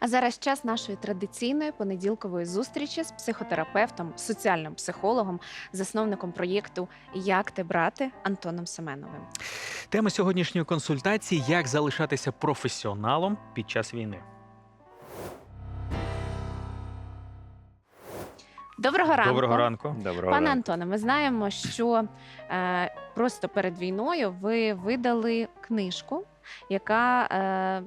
А зараз час нашої традиційної понеділкової зустрічі з психотерапевтом, соціальним психологом, засновником проєкту Як ти брати Антоном Семеновим. Тема сьогоднішньої консультації як залишатися професіоналом під час війни. Доброго ранку. Доброго ранку. Доброго Пане ранку. Антоне, ми знаємо, що е, просто перед війною ви видали книжку, яка е,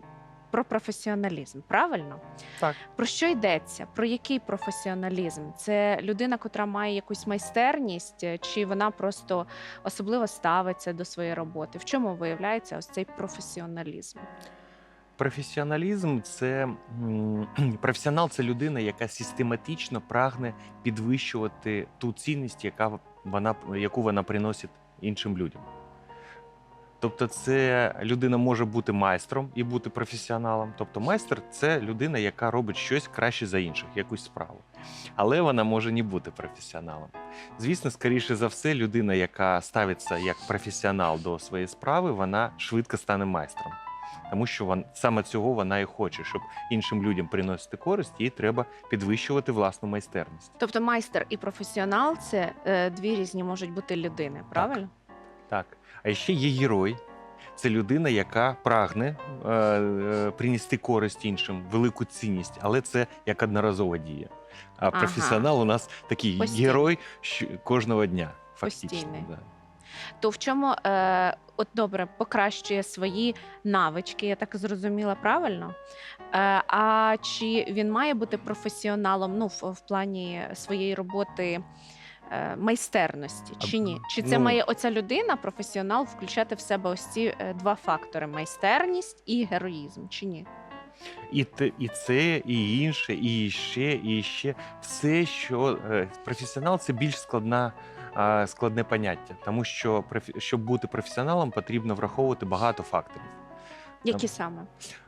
про професіоналізм. Правильно? Так. Про що йдеться? Про який професіоналізм? Це людина, котра має якусь майстерність, е, чи вона просто особливо ставиться до своєї роботи? В чому виявляється ось цей професіоналізм? Професіоналізм це професіонал це людина, яка систематично прагне підвищувати ту цінність, яка вона, яку вона приносить іншим людям. Тобто, це людина може бути майстром і бути професіоналом. Тобто, майстер це людина, яка робить щось краще за інших, якусь справу. Але вона може не бути професіоналом. Звісно, скоріше за все, людина, яка ставиться як професіонал до своєї справи, вона швидко стане майстром. Тому що вон, саме цього вона і хоче, щоб іншим людям приносити користь, їй треба підвищувати власну майстерність. Тобто майстер і професіонал це е, дві різні можуть бути людини, правильно? Так. А ще є герой. Це людина, яка прагне е, е, принести користь іншим, велику цінність, але це як одноразова дія. А Ага. професіонал у нас такий Постійний. герой кожного дня. Фактично, Постійний. Да. То в чому е, от добре покращує свої навички, я так зрозуміла правильно. Е, а чи він має бути професіоналом ну, в, в плані своєї роботи майстерності, чи ні? Чи це ну- має оця людина, професіонал, включати в себе ось ці е, два фактори: майстерність і героїзм, чи ні? І, те, і це, і інше, і ще, і ще. Все, що е, професіонал це більш складна, складне поняття, тому що щоб бути професіоналом, потрібно враховувати багато факторів. Які саме?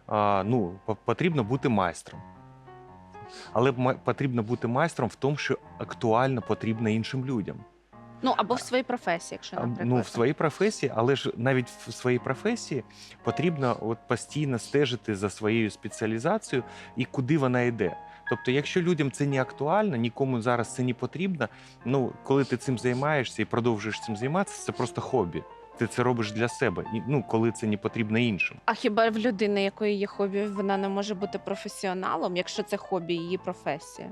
А, ну, потрібно бути майстром. Але потрібно бути майстром в тому, що актуально потрібно іншим людям. Ну або в своїй професії, якщо наприклад. Ну, в своїй професії, але ж навіть в своїй професії потрібно от постійно стежити за своєю спеціалізацією і куди вона йде. Тобто, якщо людям це не актуально, нікому зараз це не потрібно. Ну, коли ти цим займаєшся і продовжуєш цим займатися, це просто хобі. Ти це робиш для себе, і ну коли це не потрібно іншим. А хіба в людини, якої є хобі, вона не може бути професіоналом, якщо це хобі її професія?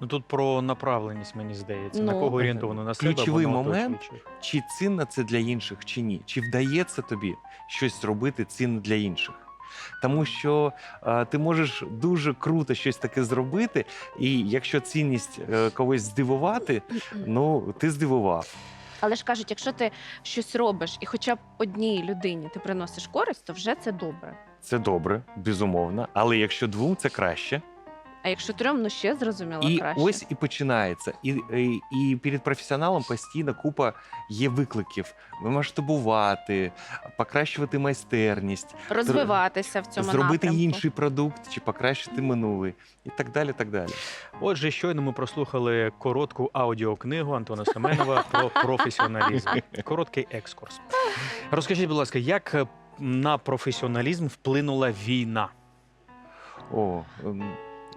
Ну тут про направленість, мені здається, на Ну. кого орієнтовано на себе. Ключовий воно момент оточує. Чи цінно це для інших, чи ні? Чи вдається тобі щось зробити цінне для інших? Тому що е, ти можеш дуже круто щось таке зробити, і якщо цінність е, когось здивувати, ну ти здивував. Але ж кажуть, якщо ти щось робиш і хоча б одній людині ти приносиш користь, то вже це добре. Це добре, безумовно. Але якщо двом, це краще. А якщо трьом, ну ще зрозуміло І краще. ось і починається. І, і, і перед професіоналом постійно купа є викликів: масштабувати, покращувати майстерність, розвиватися в цьому зробити напрямку. інший продукт чи покращити минулий, і так далі. так далі. Отже, щойно ми прослухали коротку аудіокнигу Антона Семенова про професіоналізм. Короткий екскурс. Розкажіть, будь ласка, як е, на професіоналізм вплинула війна? О,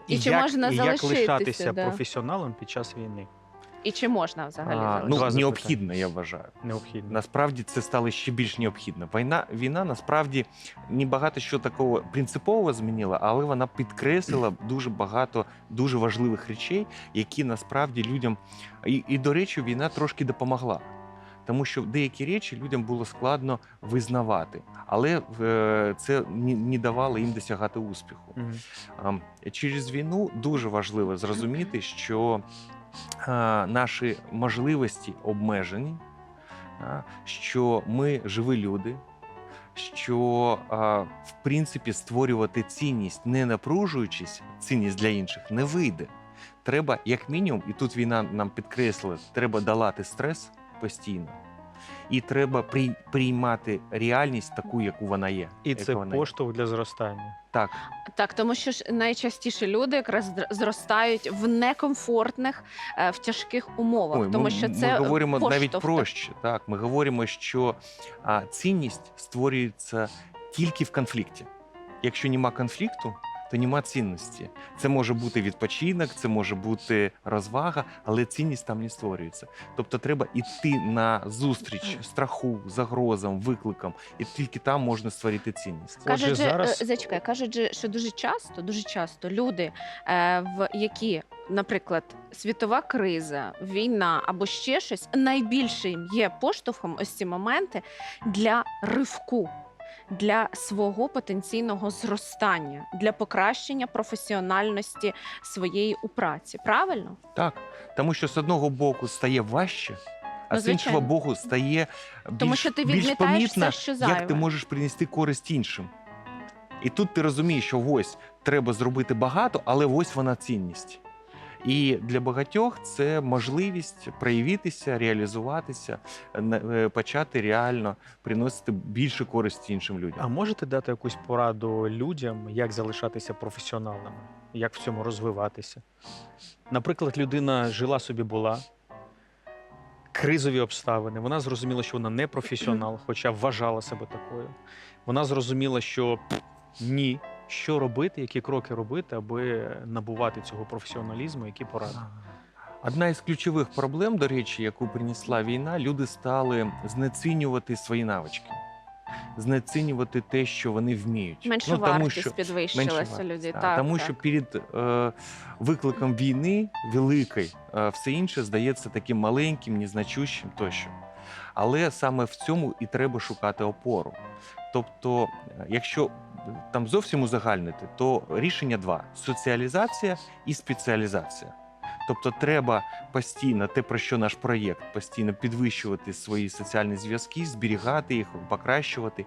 І чи як, можна і як залишитися, лишатися да. професіоналом під час війни? І чи можна взагалі а, залишитися? ну, необхідно, я вважаю. Необхідно. Насправді це стало ще більш необхідно. Війна, війна насправді не багато що такого принципового змінила, але вона підкреслила дуже багато дуже важливих речей, які насправді людям і, і до речі, війна трошки допомогла. Тому що деякі речі людям було складно визнавати, але е, це не, давало їм досягати успіху. Мгм. Через війну дуже важливо зрозуміти, що е, наші можливості обмежені, що ми живі люди, що в принципі створювати цінність, не напружуючись, цінність для інших не вийде. Треба, як мінімум, і тут війна нам підкреслила, треба долати стрес постійно. І треба прий- приймати реальність таку, яку вона є. І це вона є. поштовх для зростання. Так, Так, тому що ж найчастіше люди якраз зростають в некомфортних, е, в тяжких умовах, Ой, тому ми, що ми це говоримо навіть проще. Так, ми говоримо, що а, цінність створюється тільки в конфлікті. Якщо нема конфлікту, то нема цінності. Це може бути відпочинок, це може бути розвага, але цінність там не створюється. Тобто треба йти на зустріч страху, загрозам, викликам, і тільки там можна створити цінність. Кажуть, Отже, зараз- е, зачекай, кажуть, що дуже часто, дуже часто люди, е, в які, наприклад, світова криза, війна або ще щось, найбільшим є поштовхом ось ці моменти для ривку. Для свого потенційного зростання, для покращення професіональності своєї у праці. Правильно? Так, тому що з одного боку стає важче, а Ну, з іншого боку стає більш, Тому що ти більш помітно, все, що як ти можеш принести користь іншим. І тут ти розумієш, що ось треба зробити багато, але ось вона цінність. І для багатьох це можливість проявитися, реалізуватися, е, почати реально приносити більше користі іншим людям. А можете дати якусь пораду людям, як залишатися професіоналами, як в цьому розвиватися? Наприклад, людина жила собі була, кризові обставини. Вона зрозуміла, що вона не професіонал, хоча вважала себе такою. Вона зрозуміла, що ні, що робити, які кроки робити, аби набувати цього професіоналізму, які поради. Одна із ключових проблем, до речі, яку принесла війна, люди стали знецінювати свої навички, знецінювати те, що вони вміють. Менше Ну, тому що- підвищилася вартість, людей. так. Так, тому так. що перед е, викликом війни великої е, все інше здається таким маленьким, незначущим тощо. Але саме в цьому і треба шукати опору. Тобто, е, якщо там зовсім узагальнити, то рішення два: соціалізація і спеціалізація. Тобто треба постійно те, про що наш проєкт, постійно підвищувати свої соціальні зв'язки, зберігати їх, покращувати,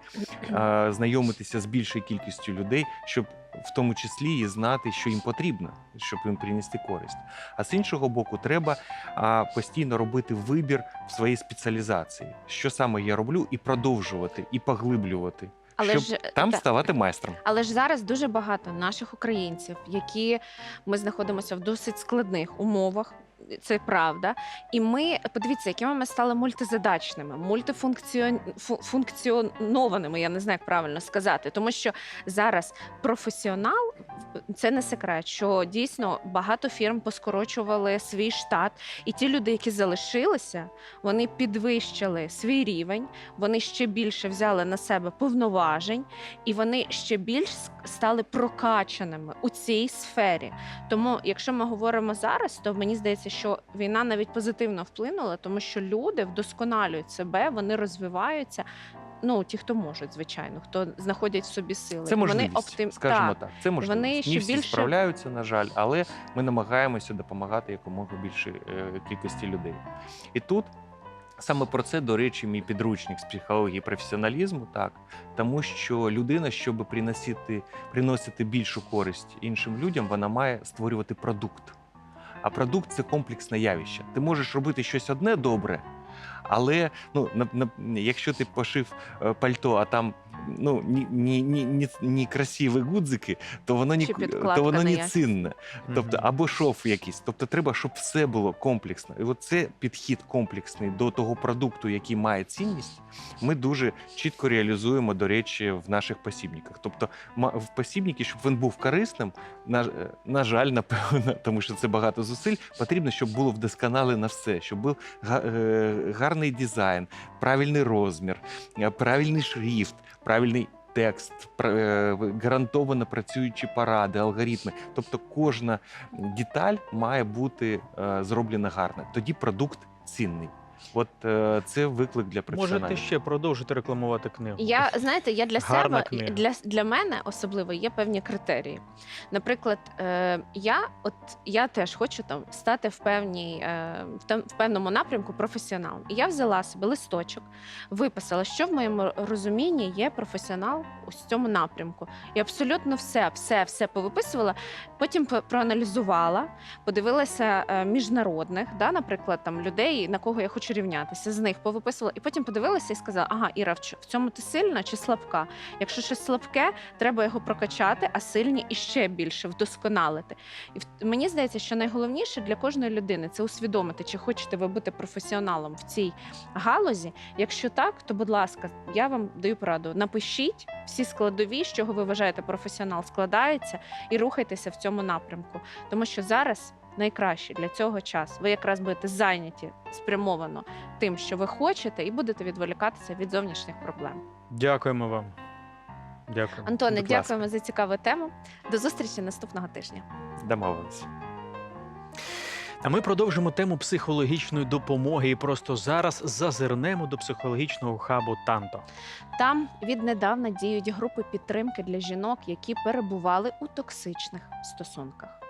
знайомитися з більшою кількістю людей, щоб в тому числі і знати, що їм потрібно, щоб їм принести користь. А з іншого боку, треба постійно робити вибір в своїй спеціалізації, що саме я роблю, і продовжувати, і поглиблювати, Але щоб ж, там та- ставати майстром. Але ж зараз дуже багато наших українців, які ми знаходимося в досить складних умовах. Це правда, і ми подивіться, якими ми стали мультизадачними, мультифункціонованими. Я не знаю, як правильно сказати, тому що зараз професіонал це не секрет, що дійсно багато фірм поскорочували свій штат, і ті люди, які залишилися, вони підвищили свій рівень, вони ще більше взяли на себе повноважень і вони ще більш стали прокачаними у цій сфері. Тому, якщо ми говоримо зараз, то мені здається, що війна навіть позитивно вплинула, тому що люди вдосконалюють себе, вони розвиваються. Ну, ті, хто можуть, звичайно, хто знаходять в собі сили. Це можливість, вони оптим... скажімо так. так. Це можливість. Вони ще Не всі більше- справляються, на жаль, але ми намагаємося допомагати якомога більшій е, кількості людей. І тут саме про це, до речі, мій підручник з психології професіоналізму, так тому що людина, щоб приносити, приносити більшу користь іншим людям, вона має створювати продукт. А продукт це комплексне явище. Ти можеш робити щось одне добре, але ну, на, на, якщо ти пошив е, пальто, а там ну, ні, ні, ні, ні, ні красиві гудзики, то воно ні, то воно не цінне. Тобто, або шов якийсь. Тобто, треба, щоб все було комплексно. І от це підхід комплексний до того продукту, який має цінність. Ми дуже чітко реалізуємо, до речі, в наших посібниках. Тобто, в посібнику, щоб він був корисним, на, е, на жаль, напевно, тому що це багато зусиль. Потрібно, щоб було вдосконалено все, щоб був е, гарний дизайн, правильний розмір, е, правильний шрифт, правильний. Текст, е, гарантовано працюючі паради, алгоритми. Тобто кожна деталь має бути е, зроблена гарно. Тоді продукт цінний. От е, це виклик для Можете професіоналів. ще продовжити рекламувати книгу. Я знаєте, я для Гарна себе книга. для, для мене особливо є певні критерії. Наприклад, е, я от я теж хочу там стати в певній е, в, там, в певному напрямку професіоналом. І я взяла собі листочок, виписала, що в моєму розумінні є професіонал у цьому напрямку. І абсолютно все, все, все повиписувала. Потім по- проаналізувала, подивилася е, міжнародних, да, наприклад, там людей, на кого я хочу хочу рівнятися. З них повиписувала, і потім подивилася і сказала: ага, Іра, в цьому ти сильна чи слабка? Якщо щось слабке, треба його прокачати, а сильні і ще більше вдосконалити. І мені здається, що найголовніше для кожної людини це усвідомити, чи хочете ви бути професіоналом в цій галузі. Якщо так, то будь ласка, я вам даю пораду. Напишіть всі складові, з чого ви вважаєте професіонал складається, і рухайтеся в цьому напрямку, тому що зараз. Найкраще для цього час. Ви якраз будете зайняті спрямовано тим, що ви хочете, і будете відволікатися від зовнішніх проблем. Дякуємо вам. Дякую. Антоне, Будь ласка. дякуємо за цікаву тему. До зустрічі наступного тижня. Домовилися. А ми продовжимо тему психологічної допомоги і просто зараз зазирнемо до психологічного хабу Танто. Там віднедавна діють групи підтримки для жінок, які перебували у токсичних стосунках.